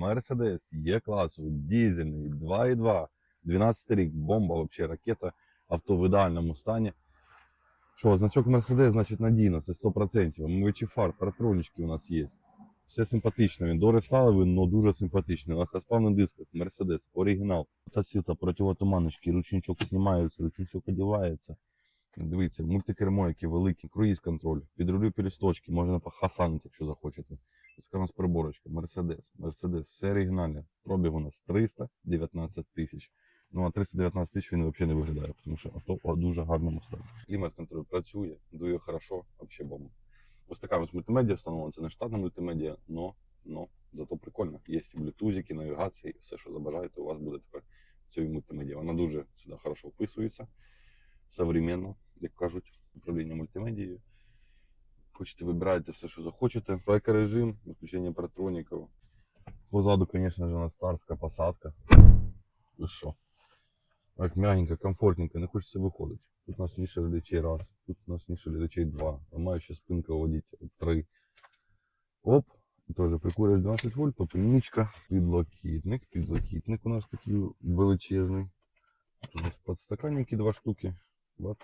Mercedes Є-класу, дизельний, 2.2, 12 рік, бомба, вообще ракета, авто в ідеальному стані. Що, значок Mercedes, значить надійно, це 100%. Омивачі фар, паратронички у нас є. Все симпатично. Він до але дуже симпатичний. Легкосплавний диск, Mercedes, оригінал. Та світа, противотуманочки, ручничок знімається, ручничок одягається. Дивіться, мультикермо, яке велике, круїз контроль, під рулю пересточки, можна похасанити, якщо захочете. Скажімо, приборочка, Мерседес, Мерседес, все оригінальне. Пробіг у нас 319 тисяч. Ну а 319 тисяч він взагалі не виглядає, тому що авто у дуже гарному стані. Клімат контроль працює, дує хорошо, взагалі бомба. Ось така ось мультимедіа встановлена, це не штатна мультимедіа, но, но зато прикольно. Є блютузики, навігація, і все, що забажаєте, у вас буде тепер в цій мультимедіа. Вона дуже сюди хорошо вписується современно, як кажуть, управління мультимедією. Хочете, вибираєте все, що захочете. режим, включення паратроніків. Позаду, звісно ж, у нас царська посадка. Ви що? Як м'ягенько, комфортненько, не хочеться виходити. Тут у нас ніше глядачей раз, тут у нас ніше глядачей два, ламаюча спинка водителя три. Оп, теж прикурюєш 12 вольт, попільничка, підлокітник. Підлокітник у нас такий величезний. Тут у нас подстаканники два штуки. Бац.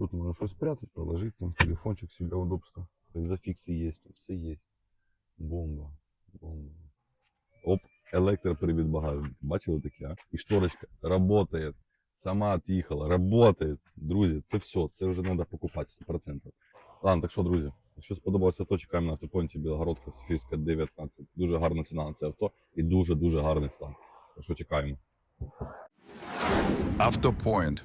Тут можно что спрятать, положить, там телефончик себе удобства. Зафиксы есть, все есть. Бомба. Бомба. Оп, електропривід багажника. Бачили таке, а? І шторочка работает. Сама от'їхала, работает. Друзі, це все, це вже треба покупати 100%. Ладно, так що, друзі, якщо сподобалося авто, чекаємо на автопонті Білогородка, Софійська 19. Дуже гарна ціна на це авто і дуже-дуже гарний стан. Так що чекаємо. Автопоінт.